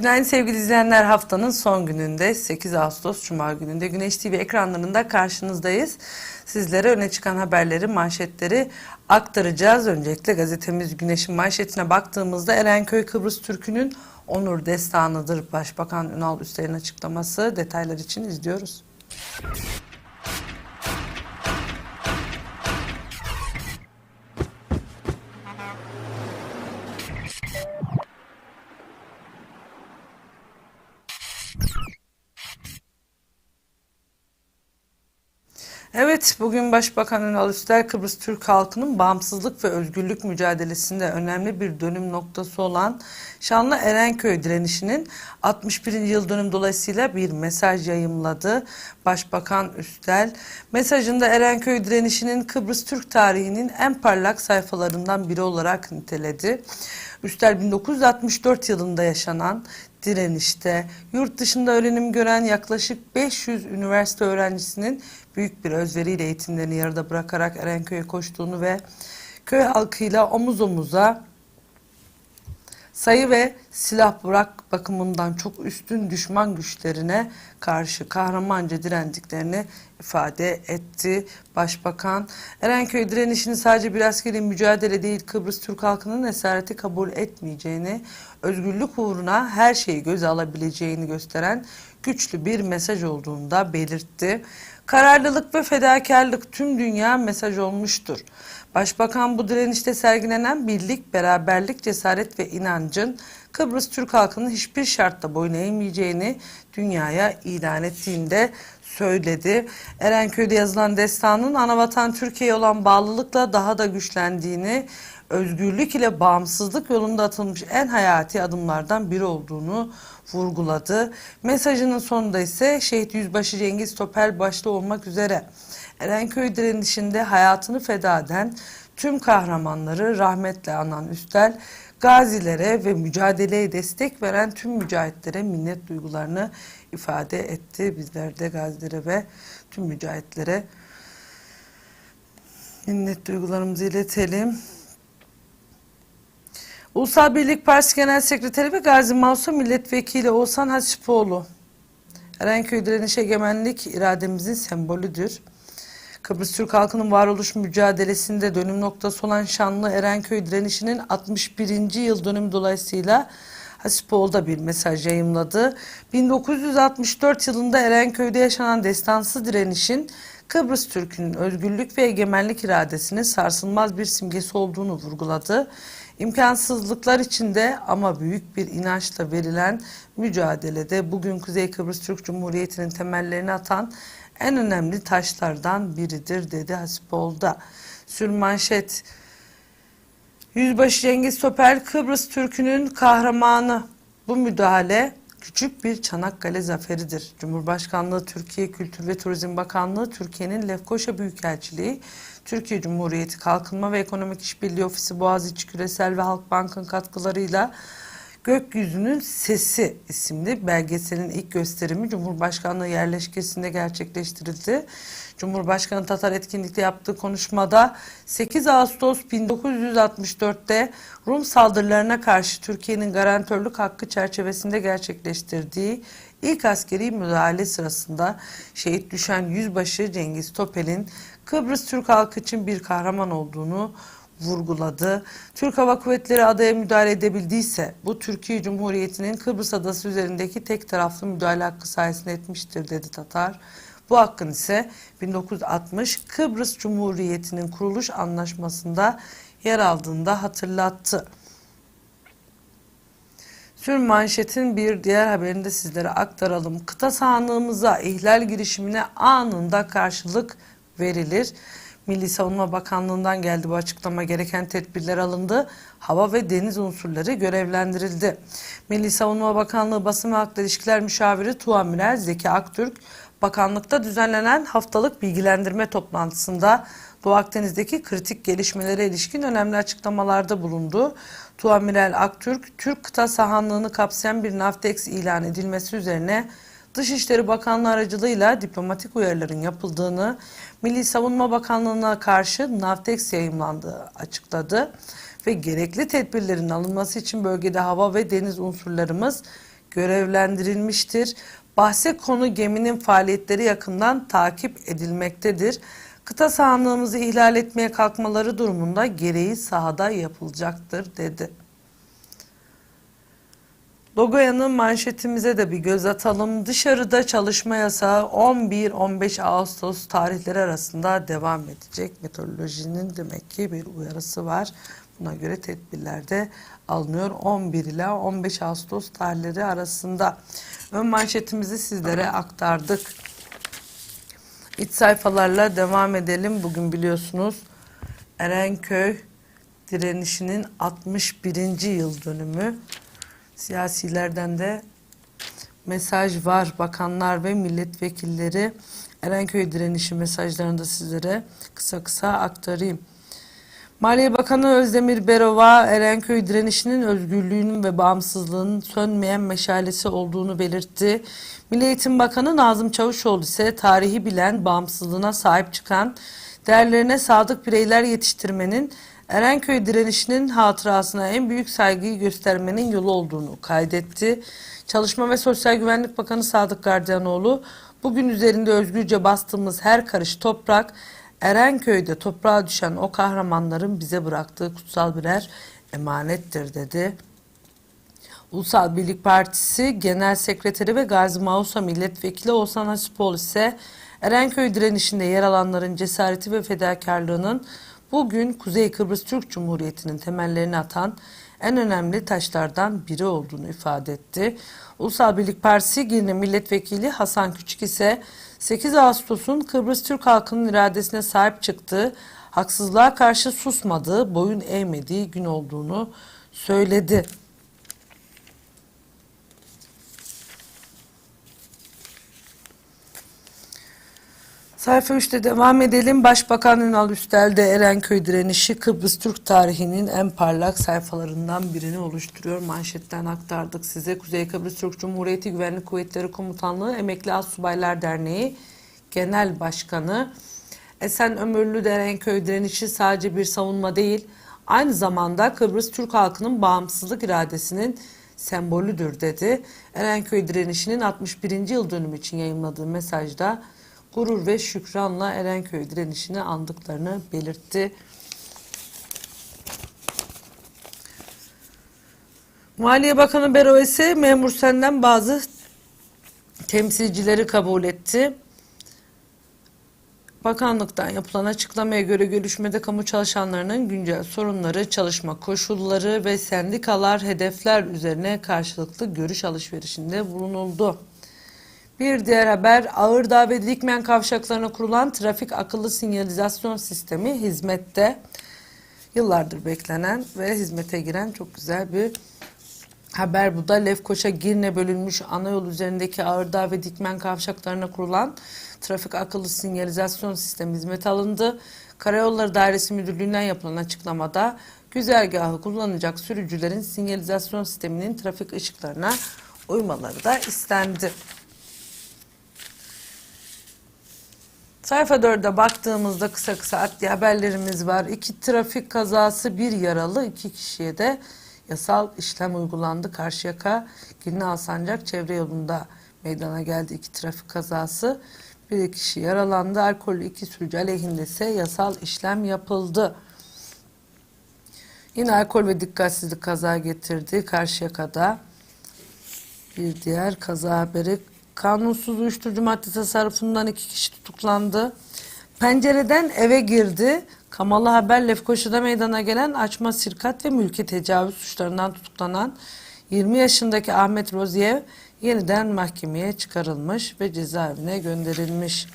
Günaydın sevgili izleyenler haftanın son gününde 8 Ağustos Cuma gününde Güneş TV ekranlarında karşınızdayız. Sizlere öne çıkan haberleri, manşetleri aktaracağız. Öncelikle gazetemiz Güneş'in manşetine baktığımızda Erenköy Kıbrıs Türk'ünün onur destanıdır. Başbakan Ünal Üstel'in açıklaması detaylar için izliyoruz. Evet, bugün Başbakan Ünal Üstel Kıbrıs Türk halkının bağımsızlık ve özgürlük mücadelesinde önemli bir dönüm noktası olan Şanlı Erenköy direnişinin 61. yıl dönüm dolayısıyla bir mesaj yayımladı. Başbakan Üstel mesajında Erenköy direnişinin Kıbrıs Türk tarihinin en parlak sayfalarından biri olarak niteledi. Üstel 1964 yılında yaşanan direnişte yurt dışında öğrenim gören yaklaşık 500 üniversite öğrencisinin büyük bir özveriyle eğitimlerini yarıda bırakarak Erenköy'e koştuğunu ve köy halkıyla omuz omuza sayı ve silah bırak bakımından çok üstün düşman güçlerine karşı kahramanca direndiklerini ifade etti Başbakan. Erenköy direnişini sadece bir askeri mücadele değil Kıbrıs Türk halkının esareti kabul etmeyeceğini, özgürlük uğruna her şeyi göze alabileceğini gösteren güçlü bir mesaj olduğunu da belirtti. Kararlılık ve fedakarlık tüm dünya mesaj olmuştur. Başbakan bu direnişte sergilenen birlik, beraberlik, cesaret ve inancın Kıbrıs Türk halkının hiçbir şartta boyun eğmeyeceğini dünyaya ilan ettiğinde söyledi. Erenköy'de yazılan destanın anavatan Türkiye'ye olan bağlılıkla daha da güçlendiğini, özgürlük ile bağımsızlık yolunda atılmış en hayati adımlardan biri olduğunu vurguladı. Mesajının sonunda ise Şehit Yüzbaşı Cengiz Topel başta olmak üzere Erenköy direnişinde hayatını feda eden tüm kahramanları rahmetle anan Üstel, gazilere ve mücadeleye destek veren tüm mücahitlere minnet duygularını ifade etti. Bizler de gazilere ve tüm mücahitlere minnet duygularımızı iletelim. Ulusal Birlik Partisi Genel Sekreteri ve Gazi Mausa Milletvekili Oğuzhan Hasipoğlu. Erenköy direniş egemenlik irademizin sembolüdür. Kıbrıs Türk halkının varoluş mücadelesinde dönüm noktası olan şanlı Erenköy direnişinin 61. yıl dönümü dolayısıyla Hasipoğlu bir mesaj yayımladı. 1964 yılında Erenköy'de yaşanan destansı direnişin Kıbrıs Türk'ünün özgürlük ve egemenlik iradesinin sarsılmaz bir simgesi olduğunu vurguladı. İmkansızlıklar içinde ama büyük bir inançla verilen mücadelede bugün Kuzey Kıbrıs Türk Cumhuriyeti'nin temellerini atan en önemli taşlardan biridir dedi Hasipoğlu'da. Sürmanşet Yüzbaşı Cengiz Topel Kıbrıs Türk'ünün kahramanı. Bu müdahale küçük bir Çanakkale zaferidir. Cumhurbaşkanlığı Türkiye Kültür ve Turizm Bakanlığı Türkiye'nin Lefkoşa Büyükelçiliği Türkiye Cumhuriyeti Kalkınma ve Ekonomik İşbirliği Ofisi Boğaziçi Küresel ve Halk Bank'ın katkılarıyla Gökyüzünün Sesi isimli belgeselin ilk gösterimi Cumhurbaşkanlığı yerleşkesinde gerçekleştirildi. Cumhurbaşkanı Tatar etkinlikte yaptığı konuşmada 8 Ağustos 1964'te Rum saldırılarına karşı Türkiye'nin garantörlük hakkı çerçevesinde gerçekleştirdiği ilk askeri müdahale sırasında şehit düşen Yüzbaşı Cengiz Topel'in Kıbrıs Türk halkı için bir kahraman olduğunu vurguladı. Türk Hava Kuvvetleri adaya müdahale edebildiyse bu Türkiye Cumhuriyeti'nin Kıbrıs adası üzerindeki tek taraflı müdahale hakkı sayesinde etmiştir dedi Tatar. Bu hakkın ise 1960 Kıbrıs Cumhuriyeti'nin kuruluş anlaşmasında yer aldığında hatırlattı. Sür manşetin bir diğer haberini de sizlere aktaralım. Kıta sahanlığımıza ihlal girişimine anında karşılık verilir. Milli Savunma Bakanlığı'ndan geldi bu açıklama. Gereken tedbirler alındı. Hava ve deniz unsurları görevlendirildi. Milli Savunma Bakanlığı Basın ve Halkla İlişkiler Müşaviri Tuamiral Zeki Aktürk, bakanlıkta düzenlenen haftalık bilgilendirme toplantısında Doğu Akdeniz'deki kritik gelişmelere ilişkin önemli açıklamalarda bulundu. Tuamiral Aktürk, Türk kıta sahanlığını kapsayan bir Navtex ilan edilmesi üzerine Dışişleri Bakanlığı aracılığıyla diplomatik uyarıların yapıldığını, Milli Savunma Bakanlığı'na karşı Navtex yayımlandığı açıkladı ve gerekli tedbirlerin alınması için bölgede hava ve deniz unsurlarımız görevlendirilmiştir. Bahse konu geminin faaliyetleri yakından takip edilmektedir. Kıta sahanlığımızı ihlal etmeye kalkmaları durumunda gereği sahada yapılacaktır dedi. Logoya'nın manşetimize de bir göz atalım. Dışarıda çalışma yasağı 11-15 Ağustos tarihleri arasında devam edecek. Meteorolojinin demek ki bir uyarısı var. Buna göre tedbirler de alınıyor. 11 ila 15 Ağustos tarihleri arasında. Ön manşetimizi sizlere aktardık. İç sayfalarla devam edelim. Bugün biliyorsunuz Erenköy direnişinin 61. yıl dönümü. Siyasilerden de mesaj var. Bakanlar ve milletvekilleri Erenköy direnişi mesajlarını da sizlere kısa kısa aktarayım. Maliye Bakanı Özdemir Berova, Erenköy direnişinin özgürlüğünün ve bağımsızlığının sönmeyen meşalesi olduğunu belirtti. Milli Eğitim Bakanı Nazım Çavuşoğlu ise tarihi bilen, bağımsızlığına sahip çıkan, değerlerine sadık bireyler yetiştirmenin Erenköy direnişinin hatırasına en büyük saygıyı göstermenin yolu olduğunu kaydetti. Çalışma ve Sosyal Güvenlik Bakanı Sadık Gardiyanoğlu, bugün üzerinde özgürce bastığımız her karış toprak, Erenköy'de toprağa düşen o kahramanların bize bıraktığı kutsal birer emanettir dedi. Ulusal Birlik Partisi Genel Sekreteri ve Gazi Mausa Milletvekili Oğuzhan Hasipoğlu ise Erenköy direnişinde yer alanların cesareti ve fedakarlığının bugün Kuzey Kıbrıs Türk Cumhuriyeti'nin temellerini atan en önemli taşlardan biri olduğunu ifade etti. Ulusal Birlik Partisi Girne Milletvekili Hasan Küçük ise 8 Ağustos'un Kıbrıs Türk halkının iradesine sahip çıktığı, haksızlığa karşı susmadığı, boyun eğmediği gün olduğunu söyledi. Sayfa 3'te devam edelim. Başbakan Ünal Üstel Erenköy direnişi Kıbrıs Türk tarihinin en parlak sayfalarından birini oluşturuyor. Manşetten aktardık size. Kuzey Kıbrıs Türk Cumhuriyeti Güvenlik Kuvvetleri Komutanlığı Emekli Astsubaylar Derneği Genel Başkanı Esen Ömürlü de Erenköy direnişi sadece bir savunma değil, aynı zamanda Kıbrıs Türk halkının bağımsızlık iradesinin sembolüdür dedi. Erenköy direnişinin 61. yıl dönümü için yayınladığı mesajda gurur ve şükranla Erenköy direnişini andıklarını belirtti. Maliye Bakanı Bero ise memur senden bazı temsilcileri kabul etti. Bakanlıktan yapılan açıklamaya göre görüşmede kamu çalışanlarının güncel sorunları, çalışma koşulları ve sendikalar hedefler üzerine karşılıklı görüş alışverişinde bulunuldu. Bir diğer haber Ağırdağ ve Dikmen kavşaklarına kurulan trafik akıllı sinyalizasyon sistemi hizmette. Yıllardır beklenen ve hizmete giren çok güzel bir haber bu da. Lefkoşa Girne bölünmüş ana yol üzerindeki Ağırdağ ve Dikmen kavşaklarına kurulan trafik akıllı sinyalizasyon sistemi hizmete alındı. Karayolları Dairesi Müdürlüğü'nden yapılan açıklamada güzergahı kullanacak sürücülerin sinyalizasyon sisteminin trafik ışıklarına uymaları da istendi. Sayfa 4'e baktığımızda kısa kısa adli haberlerimiz var. İki trafik kazası, bir yaralı, iki kişiye de yasal işlem uygulandı. Karşıyaka, Girne Alsancak çevre yolunda meydana geldi iki trafik kazası. Bir kişi yaralandı. Alkollü iki sürücü aleyhinde ise yasal işlem yapıldı. Yine alkol ve dikkatsizlik kaza getirdi. Karşıyaka'da bir diğer kaza haberi kanunsuz uyuşturucu madde tasarrufundan iki kişi tutuklandı. Pencereden eve girdi. Kamalı Haber Lefkoşa'da meydana gelen açma sirkat ve mülki tecavüz suçlarından tutuklanan 20 yaşındaki Ahmet Roziyev yeniden mahkemeye çıkarılmış ve cezaevine gönderilmiş.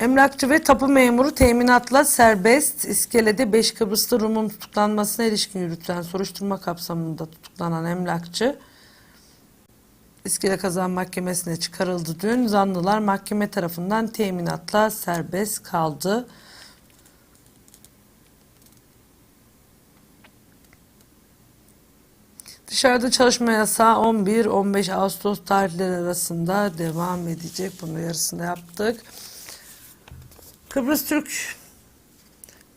Emlakçı ve tapu memuru teminatla serbest iskelede 5 Kıbrıslı Rum'un tutuklanmasına ilişkin yürütülen soruşturma kapsamında tutuklanan emlakçı İskele Kazan Mahkemesi'ne çıkarıldı dün. Zanlılar mahkeme tarafından teminatla serbest kaldı. Dışarıda çalışma yasağı 11-15 Ağustos tarihleri arasında devam edecek. Bunu yarısında yaptık. Kıbrıs Türk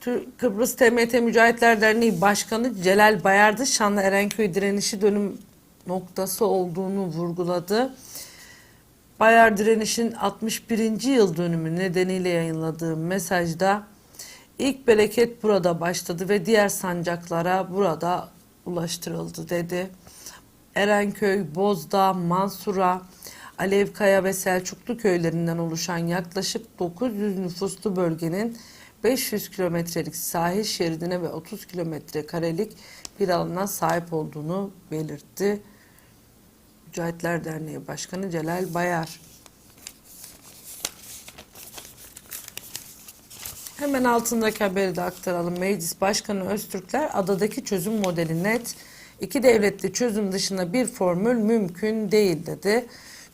Tür- Kıbrıs TMT Mücahitler Derneği Başkanı Celal Bayardı Şanlı Erenköy direnişi dönüm noktası olduğunu vurguladı. Bayar Direniş'in 61. yıl dönümü nedeniyle yayınladığı mesajda ilk bereket burada başladı ve diğer sancaklara burada ulaştırıldı dedi. Erenköy, Bozdağ, Mansura, Alevkaya ve Selçuklu köylerinden oluşan yaklaşık 900 nüfuslu bölgenin 500 kilometrelik sahil şeridine ve 30 kilometre karelik bir alana sahip olduğunu belirtti. Mücahitler Derneği Başkanı Celal Bayar. Hemen altındaki haberi de aktaralım. Meclis Başkanı Öztürkler adadaki çözüm modeli net. İki devletli çözüm dışında bir formül mümkün değil dedi.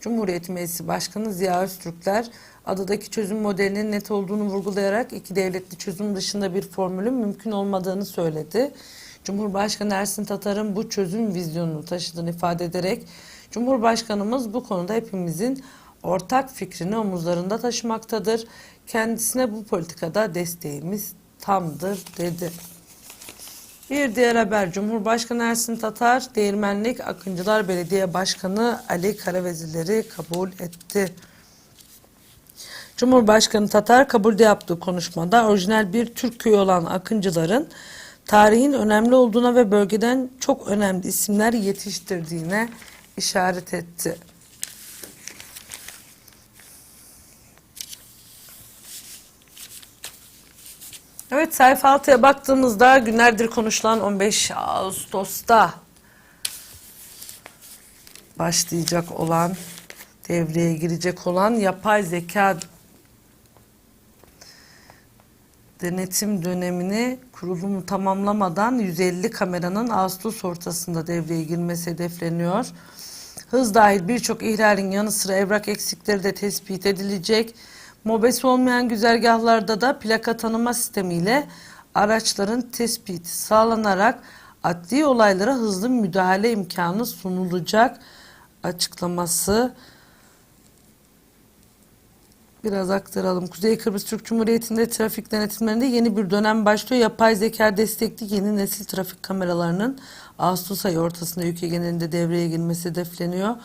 Cumhuriyet Meclisi Başkanı Ziya Öztürkler adadaki çözüm modelinin net olduğunu vurgulayarak iki devletli çözüm dışında bir formülün mümkün olmadığını söyledi. Cumhurbaşkanı Ersin Tatar'ın bu çözüm vizyonunu taşıdığını ifade ederek Cumhurbaşkanımız bu konuda hepimizin ortak fikrini omuzlarında taşımaktadır. Kendisine bu politikada desteğimiz tamdır dedi. Bir diğer haber Cumhurbaşkanı Ersin Tatar, Değirmenlik Akıncılar Belediye Başkanı Ali Karavezirleri kabul etti. Cumhurbaşkanı Tatar kabulde yaptığı konuşmada orijinal bir Türk köyü olan Akıncıların tarihin önemli olduğuna ve bölgeden çok önemli isimler yetiştirdiğine işaret etti. Evet sayfa 6'ya baktığımızda günlerdir konuşulan 15 Ağustos'ta başlayacak olan devreye girecek olan yapay zeka denetim dönemini kurulumu tamamlamadan 150 kameranın Ağustos ortasında devreye girmesi hedefleniyor. Hız dahil birçok ihlalin yanı sıra evrak eksikleri de tespit edilecek. Mobesi olmayan güzergahlarda da plaka tanıma sistemiyle araçların tespiti sağlanarak adli olaylara hızlı müdahale imkanı sunulacak açıklaması Biraz aktaralım. Kuzey Kıbrıs Türk Cumhuriyeti'nde trafik denetimlerinde yeni bir dönem başlıyor. Yapay zeka destekli yeni nesil trafik kameralarının Ağustos ayı ortasında ülke genelinde devreye girmesi hedefleniyor.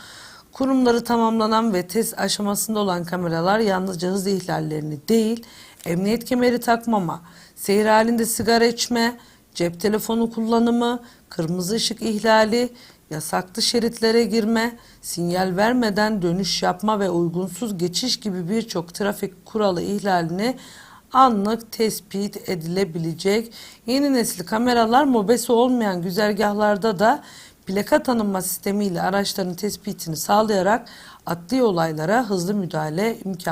Kurumları tamamlanan ve test aşamasında olan kameralar yalnızca hız ihlallerini değil, emniyet kemeri takmama, seyir halinde sigara içme, cep telefonu kullanımı, kırmızı ışık ihlali, yasaklı şeritlere girme, sinyal vermeden dönüş yapma ve uygunsuz geçiş gibi birçok trafik kuralı ihlalini anlık tespit edilebilecek. Yeni nesil kameralar mobese olmayan güzergahlarda da plaka tanınma sistemiyle araçların tespitini sağlayarak adli olaylara hızlı müdahale imkanı